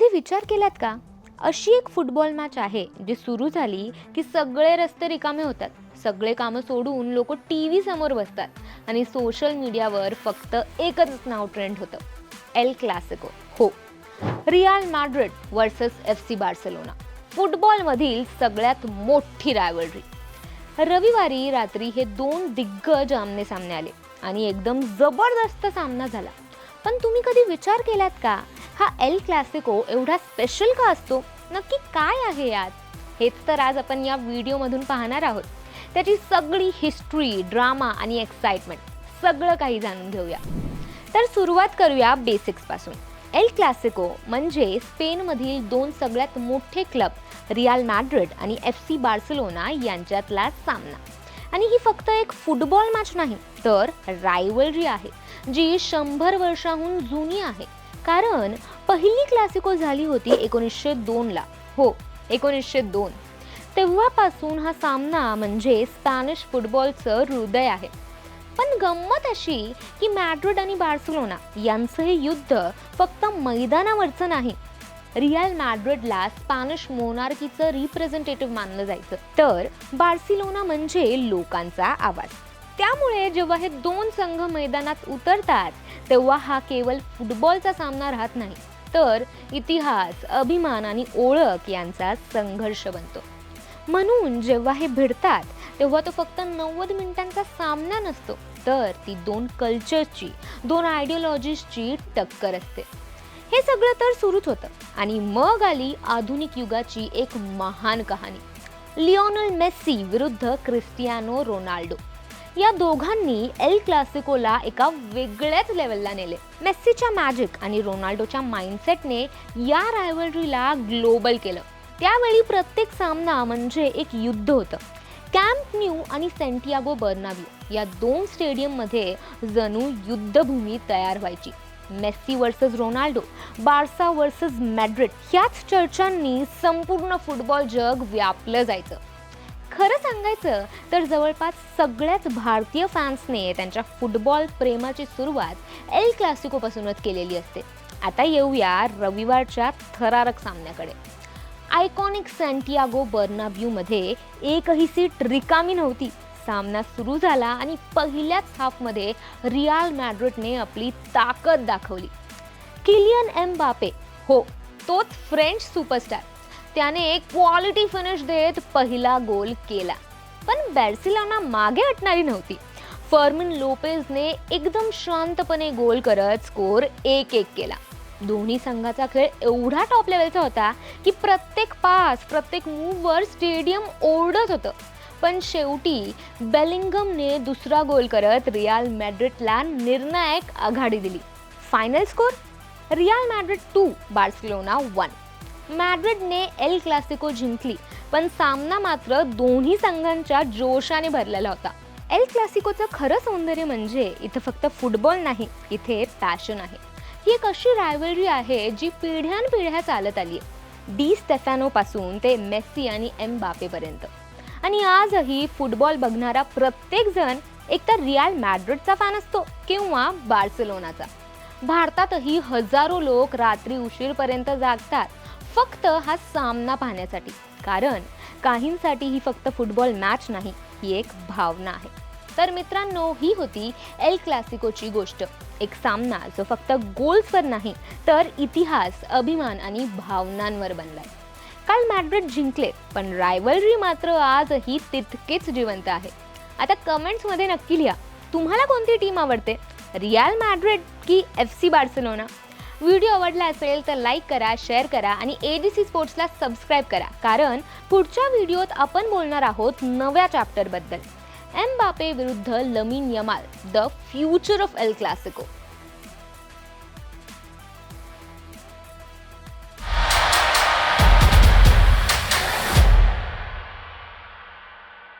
कधी विचार केलात का? अशी एक फुटबॉल मॅच आहे जी सुरू झाली की सगळे रस्ते रिकामे होतात. सगळे कामं सोडून लोक टी व्ही समोर बसतात आणि सोशल मीडियावर फक्त एकच नाव ट्रेंड होतं. एल क्लासिको हो. Real Madrid versus F C Barcelona फुटबॉलमधील सगळ्यात मोठी रायवलरी रविवारी रात्री हे दोन दिग्गज आमने सामने आले आणि एकदम जबरदस्त सामना झाला. पण तुम्ही कधी विचार केलात का? हा एल क्लासिको एवढा स्पेशल का असतो? नक्की काय आहे यात? हेच तर आज आपण या व्हिडिओमधून पाहणार आहोत. त्याची सगळी हिस्ट्री ड्रामा आणि एक्साइटमेंट सगळं काही जाणून घेऊया. तर सुरुवात करूया बेसिक्सपासून एल क्लासिको म्हणजे स्पेनमधील दोन सगळ्यात मोठे क्लब रियाल मॅड्रिड आणि एफ सी बार्सिलोना यांच्यातला सामना. आणि ही फक्त एक फुटबॉल मॅच नाही तर रायवलरी आहे जी शंभर वर्षाहून जुनी आहे. कारण पहिली क्लासिको झाली होती एकोणीसशे दोनला हो एकोणीसशे दोन. तेव्हापासून हा सामना म्हणजे स्पॅनिश फुटबॉलचं हृदय आहे. पण गंमत अशी की मॅड्रिड आणि बार्सिलोना यांचं हे युद्ध फक्त मैदानावरचं नाही. रिअल मॅड्रिडला स्पॅनिश मोनार्कीचं रिप्रेझेंटेटिव्ह मानलं जायचं. तर बार्सिलोना म्हणजे लोकांचा आवाज. त्यामुळे जेव्हा हे दोन संघ मैदानात उतरतात तेव्हा हा केवळ फुटबॉलचा सामना राहत नाही तर इतिहास अभिमान आणि ओळख यांचा संघर्ष बनतो. म्हणून जेव्हा हे भिडतात तेव्हा तो फक्त नव्वद मिनिटांचा सामना नसतो तर ती दोन कल्चरची दोन आयडिओलॉजीजची टक्कर असते. हे सगळं तर सुरूच होतं आणि मग आली आधुनिक युगाची एक महान कहाणी. लिओनल मेस्सी विरुद्ध क्रिस्टियानो रोनाल्डो. या दोघांनी एल क्लासिकोला एका वेगळ्याच लेवलला नेले. मेस्सीच्या मॅजिक आणि रोनाल्डोच्या माइंडसेटने या रायव्हलरीला ग्लोबल केलं. त्यावेळी प्रत्येक सामना म्हणजे एक युद्ध होतं. कॅम्प न्यू आणि सेंटियागो बर्नाव्यू या दोन स्टेडियममध्ये जणू युद्धभूमी तयार व्हायची. Messi versus Ronaldo Barca versus Madrid ह्याच चर्चांनी संपूर्ण फुटबॉल जग व्यापलं जायचं. खरं सांगायचं तर जवळपास सगळ्याच भारतीय फॅन्सने त्यांच्या फुटबॉल प्रेमाची सुरुवात एल क्लासिकोपासूनच केलेली असते. आता येऊया रविवारच्या थरारक सामन्याकडे. आयकॉनिक सँटियागो बर्नाब्यूमध्ये एकही सीट रिकामी नव्हती. सामना सुरू झाला आणि पहिल्याच हाफमध्ये रियाल मॅड्रिडने आपली ताकद दाखवली. किलियन एम बापे हो तोच फ्रेंच सुपरस्टार त्याने एक क्वालिटी फिनिश देत पहिला गोल केला. पण बॅर्सिलोना मागे हटणारी नव्हती. फर्मिन लोपेजने एकदम शांतपणे गोल करत स्कोर एक एक केला. दोन्ही संघाचा खेळ एवढा टॉप लेवलचा होता की प्रत्येक पास प्रत्येक मूववर स्टेडियम ओरडत होतं. पण शेवटी बेलिंगमने दुसरा गोल करत रियाल मॅड्रिडला निर्णायक आघाडी दिली. Final score Real Madrid two Barcelona one मॅड्रिडने El Clasico जिंकली पण सामना मात्र दोन्ही संघांच्या जोशाने भरलेला होता. एल क्लासिकोचं खरं सौंदर्य म्हणजे इथं फक्त फुटबॉल नाही इथे पॅशन आहे. ही एक अशी रायवलरी आहे जी पिढ्यानपिढ्या चालत आली आहे डी स्टेफॅनोपासून ते मेस्सी आणि एम बापेपर्यंत आणि आजही फुटबॉल बघणारा प्रत्येकजण एकतर रियाल मॅड्रिडचा फॅन असतो किंवा बार्सिलोनाचा. भारतातही हजारो लोक रात्री उशीरपर्यंत जागतात. फक्त हा सामना पाहण्यासाठी. कारण काहींसाठी ही फक्त फुटबॉल मॅच नाही ही एक भावना आहे. तर मित्रांनो ही होती एल क्लासिकोची गोष्ट. एक सामना जो फक्त गोल्सवर नाही तर इतिहास अभिमान आणि भावनांवर बनलाय. काल मॅड्रिड जिंकले पण रायवलरी मात्र आजही तितकेच जिवंत आहे. आता कमेंट्समध्ये नक्की लिहा. तुम्हाला कोणती टीम आवडते? रियाल मॅड्रिड की एफ सी बार्सिलोना? व्हिडिओ आवडला असेल तर लाईक करा शेअर करा आणि ए डी सी स्पोर्ट्सला सबस्क्राईब करा. कारण पुढच्या व्हिडिओत आपण बोलणार आहोत नव्या चॅप्टरबद्दल एम बापे विरुद्ध Lamine Yamal the future of El Clasico